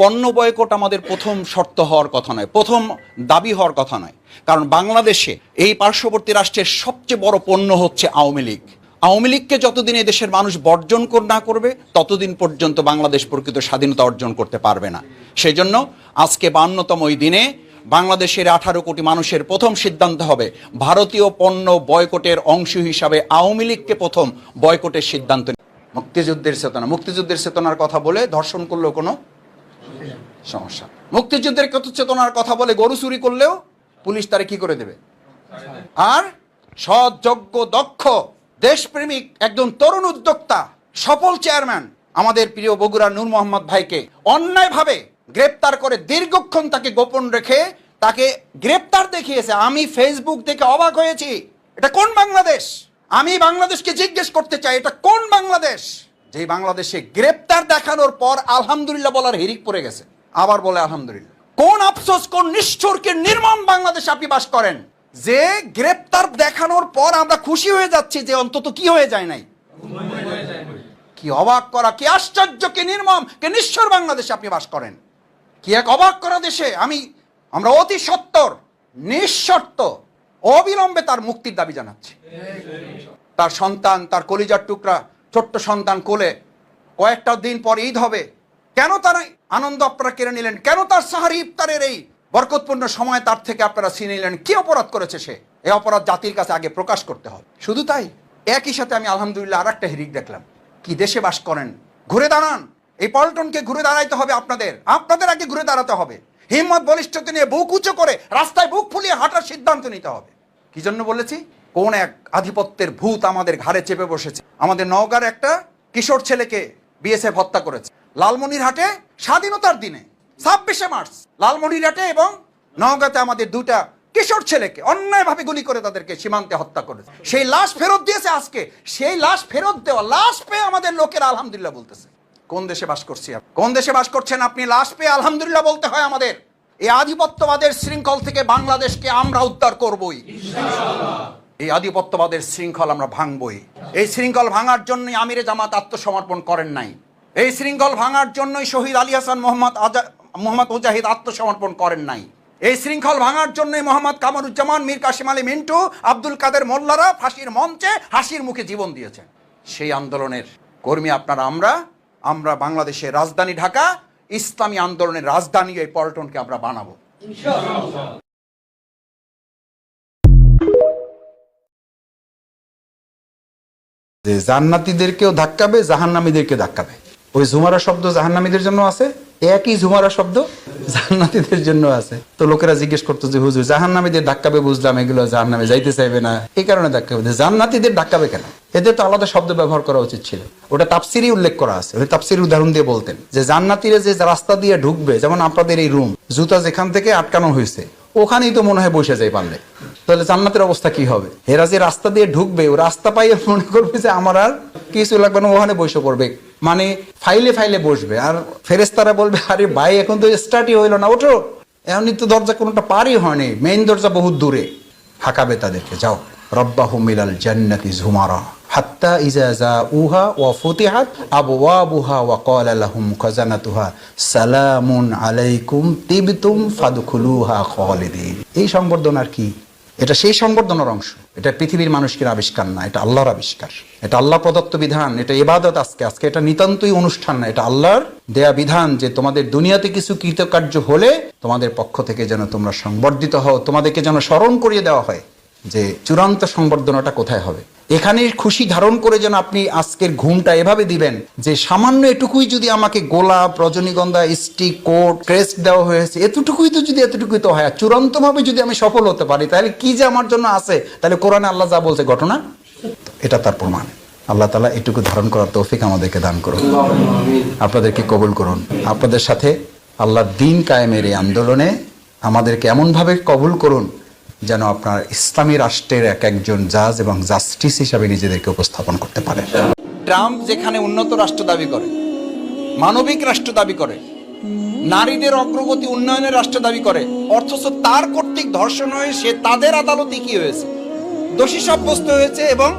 পণ্য বয়কট আমাদের প্রথম শর্ত হওয়ার কথা নয়, প্রথম দাবি হওয়ার কথা নয়। কারণ বাংলাদেশে এই পার্শ্ববর্তী রাষ্ট্রের সবচেয়ে বড় পণ্য হচ্ছে আওয়ামী লীগ। আওয়ামী লীগকে যতদিন দেশের মানুষ বর্জন না করবে, ততদিন পর্যন্ত বাংলাদেশ প্রকৃত স্বাধীনতা অর্জন করতে পারবে না। সেই জন্য আজকে বান্নতম ওই দিনে বাংলাদেশের আঠারো কোটি মানুষের প্রথম সিদ্ধান্ত হবে, ভারতীয় পণ্য বয়কটের অংশ হিসাবে আওয়ামী লীগকে প্রথম বয়কটের সিদ্ধান্ত নিতে মুক্তিযুদ্ধের চেতনা, মুক্তিযুদ্ধের চেতনার কথা বলে ধর্ষণ করলেও কোনো সমস্যা। মুক্তিযুদ্ধের কত চেতনার কথা বলে গরু চুরি করলেও পুলিশ তারা কি করে দেবে? আর সৎ যোগ্য দক্ষ, দেশপ্রেমিক একজন তরুণ উদ্যোক্তা, সফল চেয়ারম্যান আমাদের প্রিয় বগুড়া নূর মোহাম্মদ ভাইকে অন্যায়ভাবে গ্রেপ্তার করে দীর্ঘক্ষণ তাকে গোপন রেখে তাকে গ্রেপ্তার দেখিয়েছে। আমি ফেসবুক থেকে অবাক হয়েছি। এটা কোন বাংলাদেশ? আমি বাংলাদেশকে জিজ্ঞেস করতে চাই, এটা কোন বাংলাদেশ? যে বাংলাদেশে গ্রেপ্তার দেখানোর পর আলহামদুলিল্লাহ বলার হিরিক পড়ে গেছে। আবার বলে আলহামদুলিল্লাহ। কোন আফসোস, কোন নিষ্ঠুরকে নির্মম বাংলাদেশে আপনি বাস করেন? যে গ্রেপ্তার দেখানোর পর আমরা খুশি হয়ে যাচ্ছি যে অন্তত কি হয়ে যায় নাই? কি অবাক করা, কি আশ্চর্য, কি নির্মম, কি নিশ্চর বাংলাদেশে আপনি বাস করেন? কি এক অবাক করা দেশে? আমি, আমরা অতি সত্তর, নিঃশর্ত, অবিলম্বে তার মুক্তির দাবি জানাচ্ছি। তার সন্তান, তার কলিজার টুকরা, ছোট্ট সন্তান কোলে কয়েকটা দিন পর ঈদ হবে। কেন তার আনন্দ আপনারা কেড়ে নিলেন। কেন তার সাহারি ইফতারের এই বরকতপূর্ণ সময় তার থেকে আপনারা ছিনে নিলেন? কি অপরাধ করেছে সে? এই অপরাধ জাতির কাছে আগে প্রকাশ করতে হবে। শুধু তাই, একই সাথে আমি আলহামদুলিল্লাহ আর একটা হিরিক দেখলাম। কি দেশে বাস করেন? ঘুরে দাঁড়ান। এই পল্টনকে ঘুরে দাঁড়াইতে হবে আপনাদের। আপনাদের আগে ঘুরে দাঁড়াতে হবে। হিম্মত, বলিষ্ঠতা নিয়ে বুক উঁচু করে রাস্তায় বুক ফুলিয়ে হাঁটার সিদ্ধান্ত নিতে হবে। কি জন্য বলেছি? কোন এক আধিপত্যের ভূত আমাদের ঘাড়ে চেপে বসেছে। আমাদের নওগাঁর একটা কিশোর ছেলেকে বিএসএফ হত্যা করেছে। লালমনিরহাটে স্বাধীনতার দিনে, ছাব্বিশে মার্চ, লালমনিরহাটে এবং নওগাঁতে আমাদের দুটা কিশোর ছেলেকে অন্যায়ভাবে গুলি করে তাদেরকে সীমান্তে হত্যা করেছে। সেই লাশ ফেরত দিয়েছে আজকে। সেই লাশ ফেরত দেওয়া লাশ পেয়ে আমাদের লোকেরা আলহামদুলিল্লাহ বলতেছে। কোন দেশে বাস করছি? কোন দেশে বাস করছেন আপনি? লাশ পেয়ে আলহামদুলিল্লাহ বলতে হয় আমাদের। এই আধিপত্যবাদের শৃঙ্খল থেকে বাংলাদেশকে আমরা উদ্ধার করবই। এই আধিপত্যবাদের শৃঙ্খল আমরা ভাঙবই। এই শৃঙ্খল ভাঙার জন্যই আমিরে জামাত আত্মসমর্পণ করেন নাই। এই শৃঙ্খল ভাঙার জন্যই শহীদ আলী হাসান মোহাম্মদ আজা, মোহাম্মদ মুজাহিদ আত্মসমর্পণ করেন নাই। এই শৃঙ্খল ভাঙার জন্যই মোহাম্মদ কামরুজ্জামান, মীর কাশিম আলী মিন্টু, আব্দুল কাদের মোল্লারা ফাঁসির মঞ্চে হাসির মুখে জীবন দিয়েছেন। সেই আন্দোলনের কর্মী আপনারা আমরা আমরা বাংলাদেশের রাজধানী ঢাকা, ইসলামী আন্দোলনের রাজধানী এই পল্টনকে আমরা বানাবো। যে জান্নাতীদেরকেও ধাক্কাবে, জাহান্নামীদেরকে ধাক্কাবে। ওই ঝুমারা শব্দ জাহান্নামীদের জন্য আছে, একই ঝুমারা শব্দ জান্নাতীদের জন্য আছে। তো লোকেরা জিজ্ঞেস করতো যে, হুজুর, জাহান্নামীদের ধাক্কাবে বুঝলাম এগুলো জাহান্নামে যাইতে চাইবে না। এই কারণে ধাক্কাবে জান্নাতীদের ধাক্কাবে কেন? এদের তো আলাদা শব্দ ব্যবহার করা উচিত ছিল। ওটা তাপসিরই উল্লেখ করা আছে। ওই তাপসির উদাহরণ দিয়ে বলতেন যে, জান্নাতীরা যে রাস্তা দিয়ে ঢুকবে, যেমন আপনাদের এই রুম, জুতা যেখান থেকে আটকানো হয়েছে, ওখানেই তো মনে হয় বসে যায় পারলে। তাহলে জান্নাতের অবস্থা কি হবে? এরা যে রাস্তা দিয়ে ঢুকবে, ও রাস্তা পাইয়ে মনে করবে যে আমার আর কিছু লাগবে না, ওখানে বসে পড়বে। মানে ফাইলে ফাইলে বসবে। আর ফেরেস্তারা বলবে, আরে ভাই, এখন তো স্টার্টই হইল না, ওঠো। এমনি তো দরজা কোনোটা পারই হয়নি মেইন দরজা বহুত দূরে। হাঁকাবে তাদেরকে, যাও। রব্বাহু মিলাল জান্নাতি ঝুমারা হাত্তা ইজা যা উহা ওয়া ফুতিহাত আবওয়াবুহা ওয়া ক্বালা লাহুম খাজানাতুহা, সালামুন আলাইকুম তিবতুম ফাদখুলুহা খালিদিন। এই সংবর্ধনার কি? এটা সেই সংবর্ধনার অংশ। এটা পৃথিবীর মানুষকে আবিষ্কার না, এটা আল্লাহর আবিষ্কার। এটা আল্লাহ প্রদত্ত বিধান, এটা এবাদত আজকে। আজকে এটা নিতান্তই অনুষ্ঠান না, এটা আল্লাহর দেয়া বিধান যে তোমাদের দুনিয়াতে কিছু কৃতকার্য হলে তোমাদের পক্ষ থেকে যেন তোমরা সংবর্ধিত হও, তোমাদেরকে যেন স্মরণ করিয়ে দেওয়া হয় যে চূড়ান্ত সংবর্ধনাটা কোথায় হবে। এখানে খুশি ধারণ করে যেন আপনি আজকের ঘুমটা এভাবে দিবেন যে সামান্য এটুকুই যদি আমাকে গোলাপ, রজনীগন্ধা, স্টিক, কোট, ক্রেস্ট দেওয়া হয়েছে, এতটুকুই তো যদি এতটুকুই তো হয় চূড়ান্তভাবে যদি আমি সফল হতে পারি, তাহলে কি যে আমার জন্য আছে? তাহলে কোরআনে আল্লাহ যা বলছে, ঘটনা? এটা তার প্রমাণ। আল্লাহ তালা এটুকু ধারণ করার তৌফিক আমাদেরকে দান করুন। আপনাদেরকে কবুল করুন। আপনাদের সাথে আল্লাহ দিন কায়েমের এই আন্দোলনে আমাদেরকে এমনভাবে কবুল করুন যেন আপনার ইসলামী রাষ্ট্রের এক একজন জাজ এবং জাস্টিস হিসাবে নিজেদেরকে উপস্থাপন করতে পারে। ট্রাম্প যেখানে উন্নত রাষ্ট্র দাবি করে, মানবিক রাষ্ট্র দাবি করে, নারীদের অগ্রগতি উন্নয়নের রাষ্ট্র দাবি করে, অথচ তার কর্তৃক ধর্ষণ হয়ে সে তাদের আদালতে কি হয়েছে? দোষী সাব্যস্ত হয়েছে এবং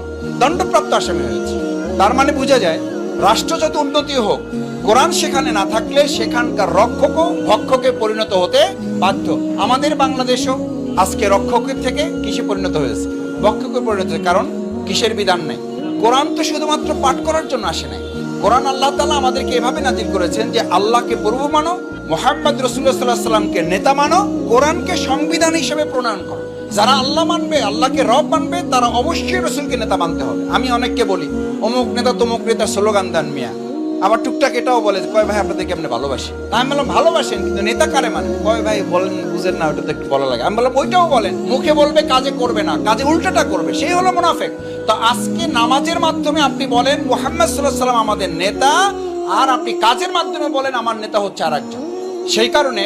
দণ্ডপ্রাপ্ত আসামি হয়েছে। তার মানে বোঝা যায়, রাষ্ট্র যত উন্নতি হোক, কোরআন সেখানে না থাকলে সেখানকার রক্ষকও ভক্ষকে পরিণত হতে বাধ্য। আমাদের বাংলাদেশও আজকে রক্ষকের থেকে কিসে পরিণত হয়েছে। ভক্ষকে পরিণত হয়েছে, কারণ কিসের বিধান নেই। কোরআন তো শুধুমাত্র পাঠ করার জন্য আসে নাই। কোরআন আল্লাহ তালা আমাদেরকে এভাবে নাজির করেছেন যে আল্লাহকে প্রভু মানো, মোহাম্মদ রসুল্লাহ সাল্লাহ সাল্লামকে নেতা মানো, কোরআনকে সংবিধান হিসেবে প্রণয়ন করো। যারা আল্লাহ মানবে, আল্লাহকে রব মানবে, তারা অবশ্যই রসুলকে নেতা মানতে হবে। আমি অনেককে বলি, অমুক নেতা তমুক নেতা স্লোগান দান মিয়া। আবার টুকটাক এটাও বলে যে, কয় ভাই আপনাদেরকে আপনি ভালোবাসি? আমি বললাম ভালোবাসেন কিন্তু নেতা কারে মানে? কয় ভাই বলেন বুঝেন না ওটা তো একটু বলা লাগে। আমি বললাম ওইটাও বলেন মুখে বলবে কাজে করবে না কাজে উল্টাটা করবে সেই হলো মুনাফেক। তো আজকে নামাজের মাধ্যমে আপনি বলেন মোহাম্মদ সাল্লাহ সাল্লাম আমাদের নেতা আর আপনি কাজের মাধ্যমে বলেন আমার নেতা হচ্ছে আর একজন সেই কারণে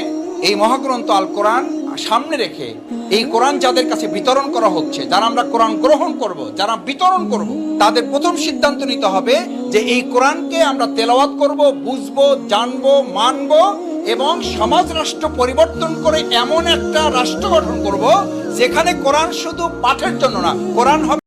এই মহাগ্রন্থ আল কোরআন সামনে রেখে এই কোরআন যাদের কাছে বিতরণ করা হচ্ছে, যারা আমরা কোরআন গ্রহণ করব, যারা বিতরণ করব, তাদের প্রথম সিদ্ধান্ত নিতে হবে যে এই কোরআনকে আমরা তেলাওয়াত করব, বুঝব, জানব, মানবো এবং সমাজ রাষ্ট্র পরিবর্তন করে এমন একটা রাষ্ট্র গঠন করব যেখানে কোরআন শুধু পাঠের জন্য না, কোরআন হবে